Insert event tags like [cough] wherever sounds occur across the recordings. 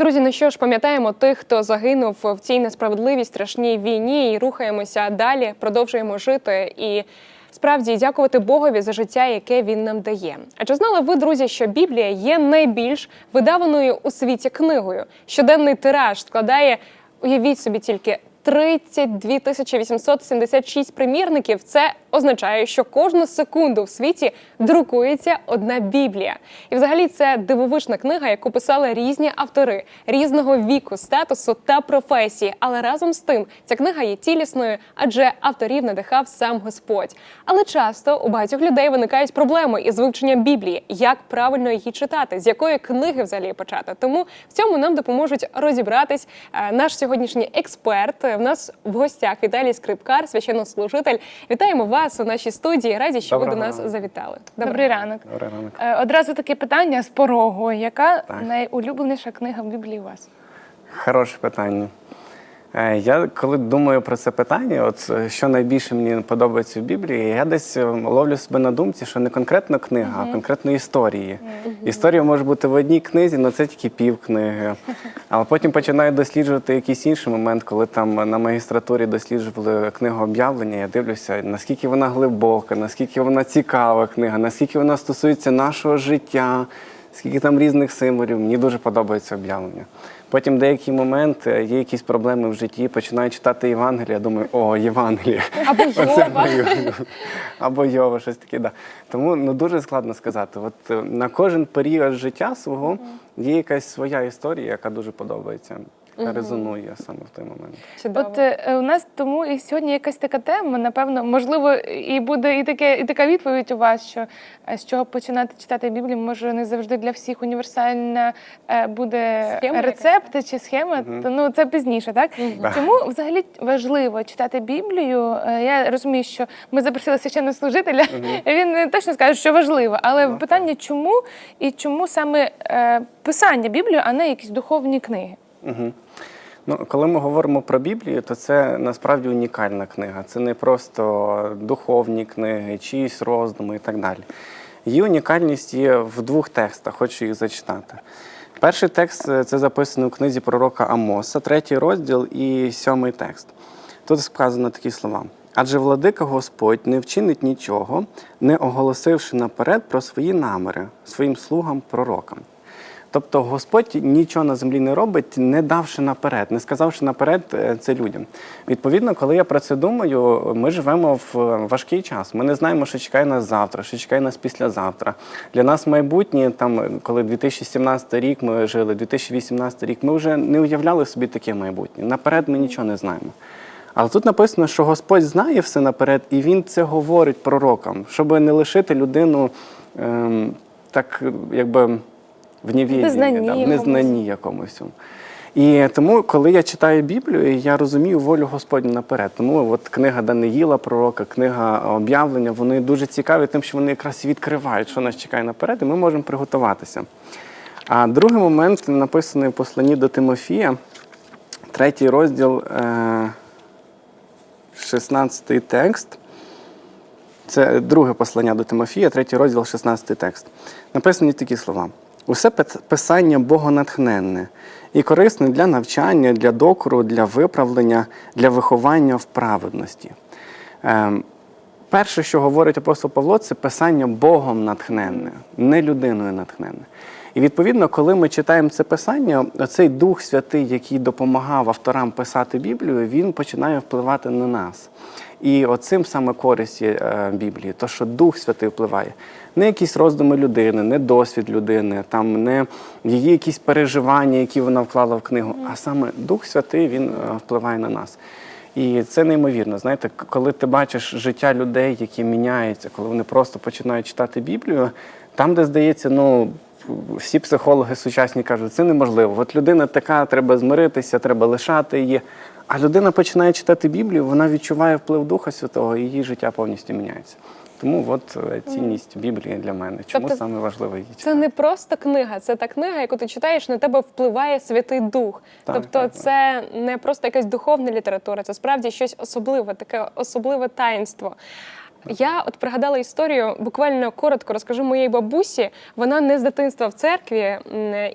Друзі, ну що ж, пам'ятаємо тих, хто загинув в цій несправедливій страшній війні, і рухаємося далі, продовжуємо жити і. Справді дякувати Богові за життя, яке він нам дає. А чи знали ви, друзі, що Біблія є найбільш видаваною у світі книгою? Щоденний тираж складає, уявіть собі тільки 32 тисячі 876 примірників. Це означає, що кожну секунду в світі друкується одна Біблія. І взагалі це дивовижна книга, яку писали різні автори різного віку, статусу та професії. Але разом з тим ця книга є цілісною, адже авторів надихав сам Господь. Але часто у багатьох людей виникають проблеми із вивченням Біблії, як правильно її читати, з якої книги взагалі почати. Тому в цьому нам допоможуть розібратись е, наш сьогоднішній експерт. В нас в гостях Віталій Скрипкар, священнослужитель. Вітаємо вас у нашій студії. Раді, що ви Доброго до нас ранку. завітали. Добрий ранок. Добрий ранок. Е, Одразу таке питання з порогу. Яка Так. найулюбленіша книга в Біблії у вас? Хороше питання. Е, Я коли думаю про це питання, от е, що найбільше мені подобається в Біблії, я десь е, ловлю себе на думці, що не конкретно книга, а конкретно історії. Історія може бути в одній книзі, але це тільки пів книги. Але потім починаю досліджувати якийсь інший момент, коли там на магістратурі досліджували книгу об'явлення. Я дивлюся, наскільки вона глибока, наскільки вона цікава книга, наскільки вона стосується нашого життя, скільки там різних символів. Мені дуже подобається об'явлення. Потім деякий момент е, є якісь проблеми в житті, починаю читати Євангелія, думаю, о, Євангеліє. Або [laughs] Йова. [laughs] Або Йова, щось таке. Да. Тому ну, дуже складно сказати. От е, на кожен період життя свого є якась своя історія, яка дуже подобається, резонує саме в той момент. Чудово. От е, у нас тому і сьогодні якась така тема. Напевно, можливо, і буде і таке, і така відповідь у вас, що е, з чого починати читати Біблію, може не завжди для всіх універсальна е, буде Схема рецепт чи схема. То, ну це пізніше, так Да. чому взагалі важливо читати Біблію? Е, Я розумію, що ми запросили священнослужителя. [laughs] Він е, точно скаже, що важливо, але Ну, питання, чому і чому саме е, писання Біблії, а не якісь духовні книги? Угу. Ну, коли ми говоримо про Біблію, то це насправді унікальна книга. Це не просто духовні книги, чиїсь роздуми і так далі. Її унікальність є в двох текстах, хочу їх зачитати. Перший текст е, це записано у книзі пророка Амоса, третій розділ і сьомий текст. Тут сказано такі слова. Адже владика Господь не вчинить нічого, не оголосивши наперед про свої наміри своїм слугам пророкам. Тобто Господь нічого на землі не робить, не давши наперед, не сказавши наперед е, це людям. Відповідно, коли я про це думаю, ми живемо в е, важкий час. Ми не знаємо, що чекає нас завтра, що чекає нас післязавтра. Для нас майбутнє, там, е, коли 2017 рік ми жили, 2018 рік, ми вже не уявляли собі таке майбутнє. Наперед ми нічого не знаємо. Але тут написано, що Господь знає все наперед, і Він це говорить пророкам, щоб не лишити людину ем, так, якби в невіденні, незнанні да, в якомусь. незнанні якомусь. І тому, коли я читаю Біблію, я розумію волю Господню наперед. Тому от книга Даниїла, пророка, книга об'явлення, вони дуже цікаві, тим, що вони якраз відкривають, що нас чекає наперед, і ми можемо приготуватися. А другий момент написаний в посланні до Тимофія, третій розділ, е, 16 текст. Це друге послання до Тимофія, третій розділ, 16 текст. Написані такі слова: усе писання богонатхненне і корисне для навчання, для докору, для виправлення, для виховання в праведності. Ем, перше, що говорить апостол Павло, це писання Богом натхненне, не людиною натхненне. І відповідно, коли ми читаємо це писання, цей Дух Святий, який допомагав авторам писати Біблію, він починає впливати на нас. І оцим саме користь е, Біблії, то що Дух Святий впливає. Не якісь роздуми людини, не досвід людини, там не її якісь переживання, які вона вклала в книгу, а саме Дух Святий він е, впливає на нас. І це неймовірно. Знаєте, коли ти бачиш життя людей, які міняються, коли вони просто починають читати Біблію, там, де здається, ну. Всі психологи сучасні кажуть, це неможливо. От людина така, треба змиритися, треба лишати її. А людина починає читати Біблію, вона відчуває вплив Духа Святого, і її життя повністю міняється. Тому от е, цінність Біблії для мене. Чому Тобто саме важливо її читати? Це не просто книга, це та книга, яку ти читаєш, на тебе впливає Святий Дух. Так, тобто, так, так. це не просто якась духовна література, це справді щось особливе, таке особливе таїнство. Я от пригадала історію, буквально коротко розкажу моєї бабусі. Вона не з дитинства в церкві,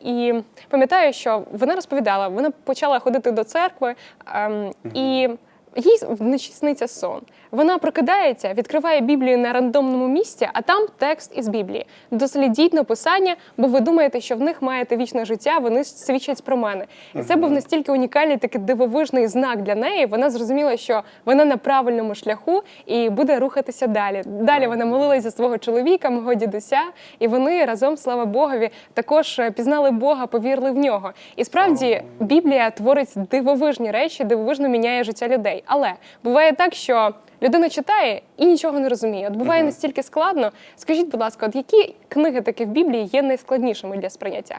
і пам'ятаю, що вона розповідала, вона почала ходити до церкви ем, і. Їй вночі сниться сон. Вона прокидається, відкриває Біблію на рандомному місці, а там текст із Біблії. Дослідіть написання, бо ви думаєте, що в них маєте вічне життя, вони свідчать про мене. І це був настільки унікальний такий дивовижний знак для неї. Вона зрозуміла, що вона на правильному шляху і буде рухатися далі. Далі вона молилась за свого чоловіка, мого дідуся, і вони разом, слава Богові, також е, пізнали Бога, повірили в нього. І справді Біблія творить дивовижні речі, дивовижно міняє життя людей. Але буває так, що людина читає і нічого не розуміє. От буває настільки складно. Скажіть, будь ласка, от які книги таки в Біблії є найскладнішими для сприйняття?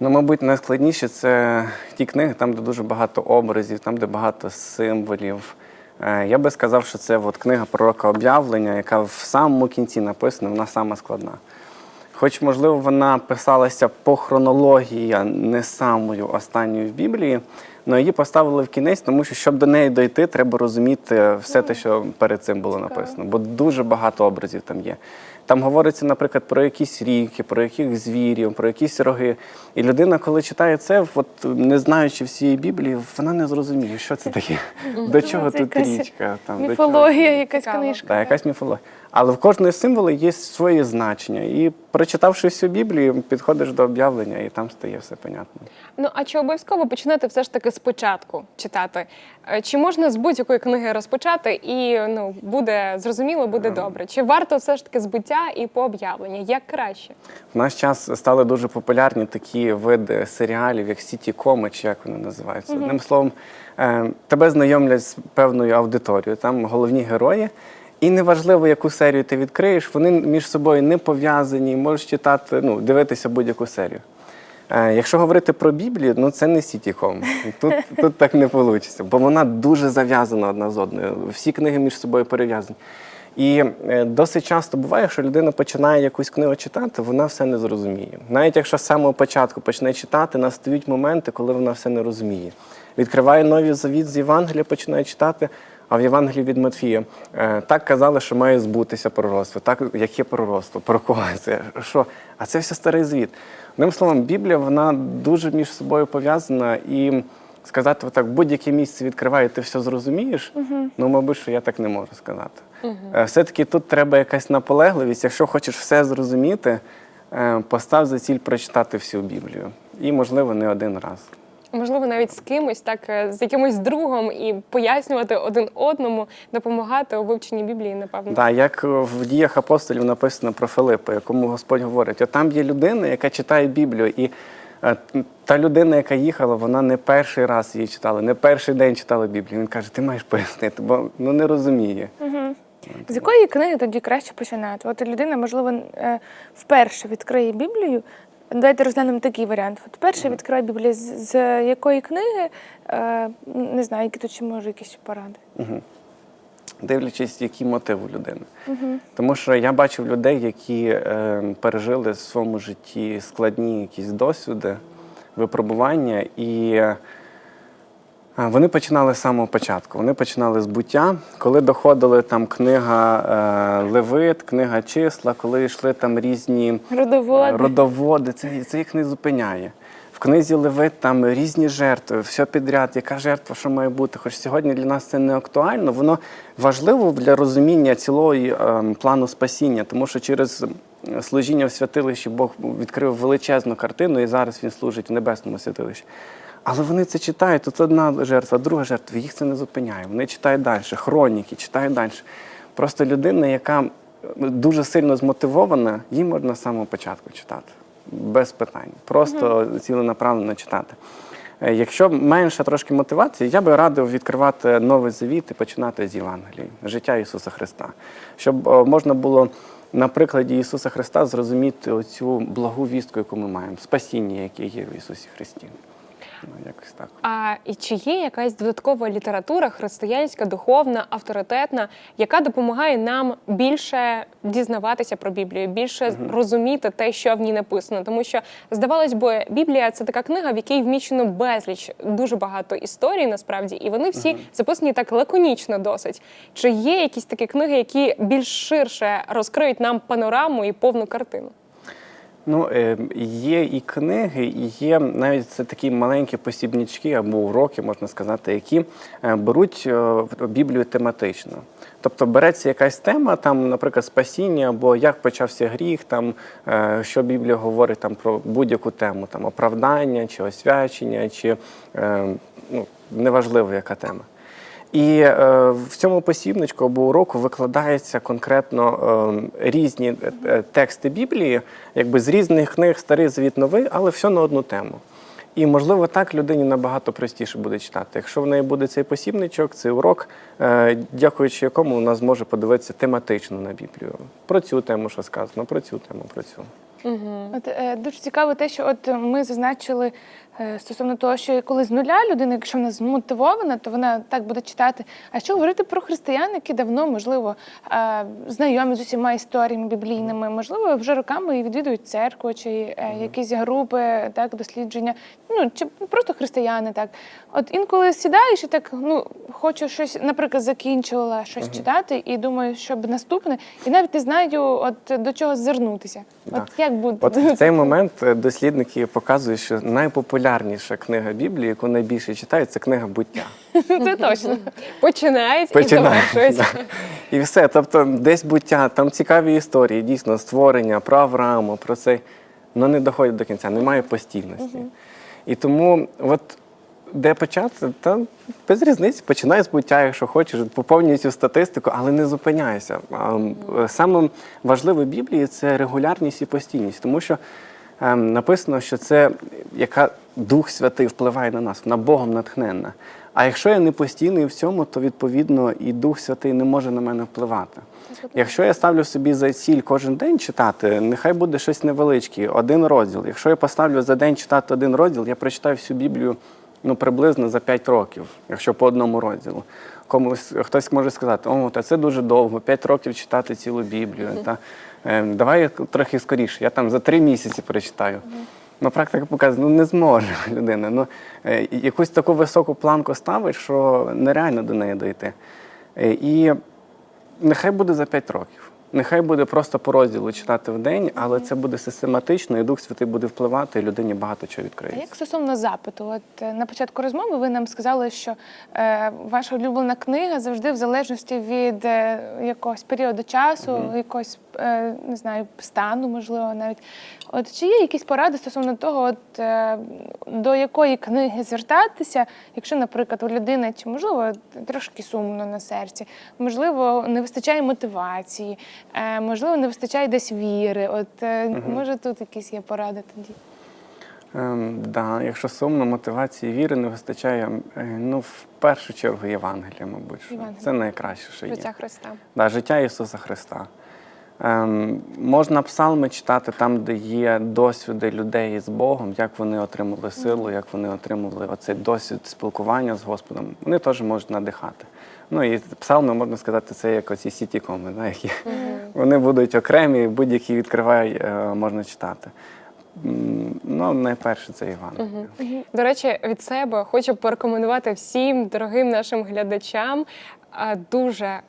Ну, мабуть, найскладніше це ті книги, там, де дуже багато образів, там, де багато символів. Е, Я би сказав, що це от книга пророка об'явлення, яка в самому кінці написана, вона сама складна. Хоч, можливо, вона писалася по хронології, а не самою останньою в Біблії, але її поставили в кінець, тому що щоб до неї дойти, треба розуміти все те, що перед цим було написано, бо дуже багато образів там є. Там говориться, наприклад, про якісь ріки, про яких звірів, про якісь роги. І людина, коли читає це, от не знаючи всієї Біблії, вона не зрозуміє, що це таке, [laughs] до чого тут річка. Там, Міфологія, якась книжка. Так, якась міфологія. Але в кожної символу є своє значення. І прочитавши всю Біблію, підходиш до об'явлення, і там стає все понятно. Ну а чи обов'язково починати все ж таки спочатку читати? Е, Чи можна з будь-якої книги розпочати і ну буде зрозуміло, буде добре? Чи варто все ж таки збиття і по об'явленню? Як краще? В наш час стали дуже популярні такі види серіалів, як сіті-коми, чи як вони називаються. Одним словом, е, тебе знайомлять з певною аудиторією, там головні герої. І неважливо, яку серію ти відкриєш, вони між собою не пов'язані, можеш читати, ну, дивитися будь-яку серію. Е, якщо говорити про Біблію, ну це не сітіком. Тут, тут так не вийде, бо вона дуже зав'язана одна з одною. Всі книги між собою перев'язані. І е, досить часто буває, що людина починає якусь книгу читати, вона все не зрозуміє. Навіть якщо з самого початку почне читати, настають моменти, коли вона все не розуміє. Відкриває новий завіт з Євангелія, починає читати. А в Євангелії від Матфія е, так казали, що має збутися пророцтво. Так, яке пророцтво? Про кого це? Що? А це все старий звіт. Одним словом, Біблія вона дуже між собою пов'язана і сказати, отак, будь-яке місце відкриває, ти все зрозумієш. Ну, мабуть, що я так не можу сказати. Е, Все-таки тут треба якась наполегливість. Якщо хочеш все зрозуміти, е, постав за ціль прочитати всю Біблію. І, можливо, не один раз. Можливо, навіть з кимось, так е, з якимось другом, і пояснювати один одному, допомагати у вивченні Біблії, напевно. Да, як в діях апостолів написано про Филипа, якому Господь говорить: от там є людина, яка читає Біблію, і е, та людина, яка їхала, вона не перший раз її читала, не перший день читала Біблію. Він каже, ти маєш пояснити, бо ну не розуміє. З якої книги тоді краще починати? От людина, можливо, е, вперше відкриє Біблію. Давайте розглянемо такий варіант. От перше відкриває Біблію з, з якої книги, е, не знаю, які тут чи може якісь поради. дивлячись, які мотив у людини. Тому що я бачив людей, які е, пережили в своєму житті складні якісь досвіди, випробування, і вони починали з самого початку. Вони починали з буття, коли доходили там книга е, Левит, книга числа, коли йшли там різні Родоводи. Е, родоводи, це, це їх не зупиняє. В книзі Левит там різні жертви, все підряд, яка жертва, що має бути. Хоч сьогодні для нас це не актуально, воно важливо для розуміння цілої е, плану спасіння, тому що через служіння в святилищі Бог відкрив величезну картину, і зараз він служить в небесному святилищі. Але вони це читають, тут одна жертва, друга жертва, їх це не зупиняє. Вони читають далі, хроніки, читають далі. Просто людина, яка дуже сильно змотивована, їй можна з самого початку читати. Без питань. Просто ціленаправленно читати. Е, Якщо менша трошки мотивації, я би радив відкривати новий завіт і починати з Євангелії, життя Ісуса Христа. Щоб е, можна було на прикладі Ісуса Христа зрозуміти оцю благу вістку, яку ми маємо, спасіння, яке є в Ісусі Христі. Ну, якось так. А і чи є якась додаткова література християнська, духовна, авторитетна, яка допомагає нам більше дізнаватися про Біблію, більше розуміти те, що в ній написано? Тому що здавалось би, Біблія це така книга, в якій вміщено безліч дуже багато історій, насправді, і вони всі записані так лаконічно досить. Чи є якісь такі книги, які більш ширше розкриють нам панораму і повну картину? Ну, е, є і книги, і є навіть це такі маленькі посібнички або уроки, можна сказати, які е, беруть е, Біблію тематично. Тобто береться якась тема, там, наприклад, спасіння, або як почався гріх, там, що Біблія говорить там, про будь-яку тему, там, оправдання чи освячення, чи ну, неважливо, яка тема. І е, в цьому посібничку або уроку викладаються конкретно е, різні е, е, тексти Біблії, якби з різних книг старий звіт новий, але все на одну тему. І можливо так людині набагато простіше буде читати. Якщо в неї буде цей посібничок, цей урок, е, дякуючи якому вона зможе подивитися тематично на Біблію. Про цю тему, що сказано, про цю тему, про цю. От е, дуже цікаво те, що от ми зазначили стосовно того, що коли з нуля людина, якщо вона змотивована, то вона так буде читати. А що говорити про християн, які давно, можливо, е, знайомі з усіма історіями біблійними, можливо, вже роками і відвідують церкву чи е, якісь групи, так, дослідження, ну чи просто християни, так. От інколи сідаєш і так, ну хочу щось, наприклад, закінчувала щось читати, і думаю, щоб наступне, і навіть не знаю, от до чого звернутися. Да. От як буде От в цей момент е, дослідники показують, що найпопулярніша книга Біблії, яку найбільше читають, це книга буття. [laughs] це точно. Починається і. Да. І все. Тобто, десь буття, там цікаві історії, дійсно, створення, про Авраама, про це, але не доходять до кінця, немає постійності. І тому, от де почати, та без різниці, починай з буття, якщо хочеш, поповнюй цю статистику, але не зупиняйся. Саме важливе в Біблії це регулярність і постійність, тому що написано, що це яка Дух Святий впливає на нас, вона Богом натхненна. А якщо я не постійний в цьому, то відповідно і Дух Святий не може на мене впливати. Якщо я ставлю собі за ціль кожен день читати, нехай буде щось невеличке, один розділ. Якщо я поставлю за день читати один розділ, я прочитаю всю Біблію ну, приблизно за 5 років, якщо по одному розділу. Комусь хтось може сказати, о, та це дуже довго, 5 років читати цілу Біблію. Та, давай трохи скоріше, я там за 3 місяці прочитаю. Ну, практика показує, ну не зможе [laughs] людина. Ну, е, якусь таку високу планку ставить, що нереально до неї дойти. Е, І нехай буде за 5 років. Нехай буде просто по розділу читати в день, але це буде систематично, і Дух Святий буде впливати, і людині багато чого А відкриється. як стосовно запиту? От е, на початку розмови ви нам сказали, що е, ваша улюблена книга завжди в залежності від е, якогось періоду часу, якогось е, не знаю, стану, можливо, навіть. От чи є якісь поради стосовно того, от е, до якої книги звертатися, якщо, наприклад, у людини чи можливо трошки сумно на серці, можливо, не вистачає мотивації, е, можливо, не вистачає десь віри. От е, може тут якісь є поради тоді? Ем, да, якщо сумно, мотивації віри не вистачає, е, ну, в першу чергу Євангелія, мабуть. що Євангелія. Це найкраще, що є. Життя Христа. Да, життя Ісуса Христа. Ем, можна псалми читати там, де є досвіди людей з Богом, як вони отримали силу, як вони отримали оцей досвід спілкування з Господом. Вони теж можуть надихати. Ну і псалми, можна сказати, це як оці сітікоми, да, які вони будуть окремі, будь-які відкривай, е, можна читати. Ну, найперше це Іван. До речі, від себе хочу порекомендувати всім дорогим нашим глядачам дуже.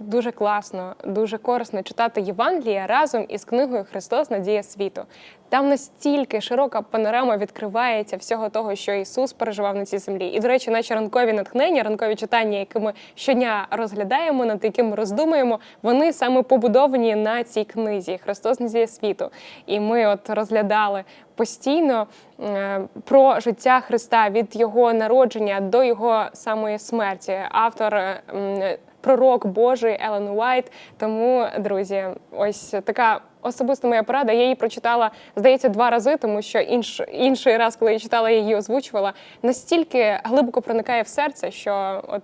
Дуже класно, дуже корисно читати Євангелія разом із книгою Христос Надія світу. Там настільки широка панорама відкривається всього того, що Ісус переживав на цій землі. І, до речі, наші ранкові натхнення, ранкові читання, які ми щодня розглядаємо, над якими роздумуємо, вони саме побудовані на цій книзі Христос Надія світу. І ми от розглядали постійно е, про життя Христа від його народження до його самої смерті. Автор пророк Божий Елен Уайт. Тому, друзі, ось така особиста моя порада. Я її прочитала, здається, два рази, тому що інш, інший раз, коли я читала, я її озвучувала, настільки глибоко проникає в серце, що от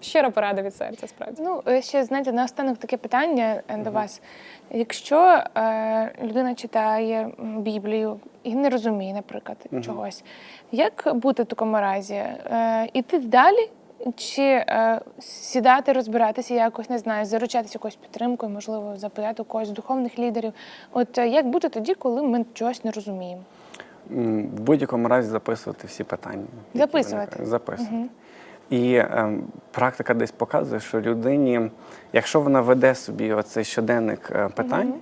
щира порада від серця, справді. Ну, е, ще знаєте, наостанок таке питання е, до вас. Якщо е, людина читає Біблію і не розуміє, наприклад, чогось, як бути в такому разі? Е, іти далі? Чи е, сідати, розбиратися якось, не знаю, заручатися якоюсь підтримкою, можливо, запитати у когось з духовних лідерів. От е, як бути тоді, коли ми чогось не розуміємо? М, В будь-якому разі записувати всі питання. які Записувати. виникають. Записувати. І ем, практика десь показує, що людині, якщо вона веде собі оцей щоденник е, питань,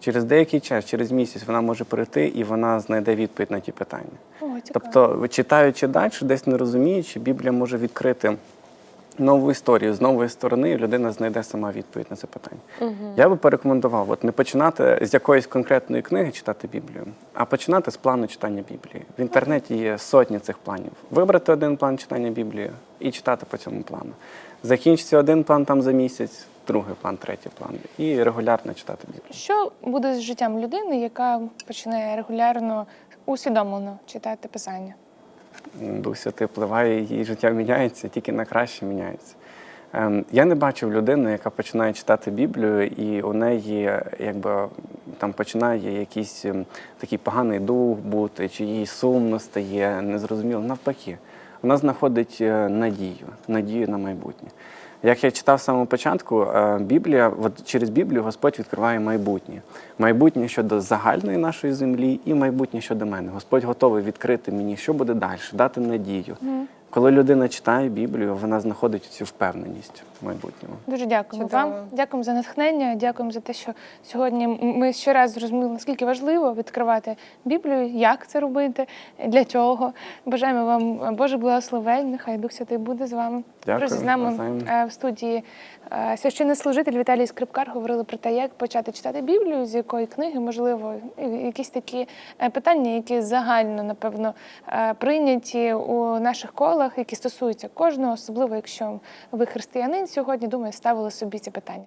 через деякий час, через місяць, вона може прийти і вона знайде відповідь на ті питання. Цікаво. Тобто, читаючи далі, десь не розуміючи, Біблія може відкрити нову історію з нової сторони, і людина знайде сама відповідь на це питання. Я би порекомендував от не починати з якоїсь конкретної книги читати Біблію, а починати з плану читання Біблії. В інтернеті є сотні цих планів. Вибрати один план читання Біблії і читати по цьому плану. Закінчиться один план там за місяць, другий план, третій план. І регулярно читати Біблію. Що буде з життям людини, яка починає регулярно усвідомлено читати писання? Дух Святий впливає, її життя міняється, тільки на краще міняється. Ем, Я не бачив людину, яка починає читати Біблію, і у неї якби там починає якийсь ем, такий поганий дух бути, чи їй сумно стає, незрозуміло. Навпаки, вона знаходить е, надію, надію на майбутнє. Як я читав з самого початку, е, Біблія, от через Біблію Господь відкриває майбутнє. Майбутнє щодо загальної нашої землі і майбутнє щодо мене. Господь готовий відкрити мені, що буде далі, дати надію. Коли людина читає Біблію, вона знаходить цю впевненість в майбутньому. Дуже дякуємо Чудово. вам. Дякуємо за натхнення. Дякуємо за те, що сьогодні ми ще раз зрозуміли, наскільки важливо відкривати Біблію, як це робити, для чого. Бажаємо вам Боже благословень. Нехай Дух Святий буде з вами. Дякую, Друзі, з нами е, в студії е, священнослужитель Віталій Скрипкар говорили про те, як почати читати Біблію, з якої книги, можливо, якісь такі е, питання, які загально, напевно, е, прийняті у наших колах, школах, які стосуються кожного, особливо якщо ви християнин сьогодні, думаю, ставили собі ці питання.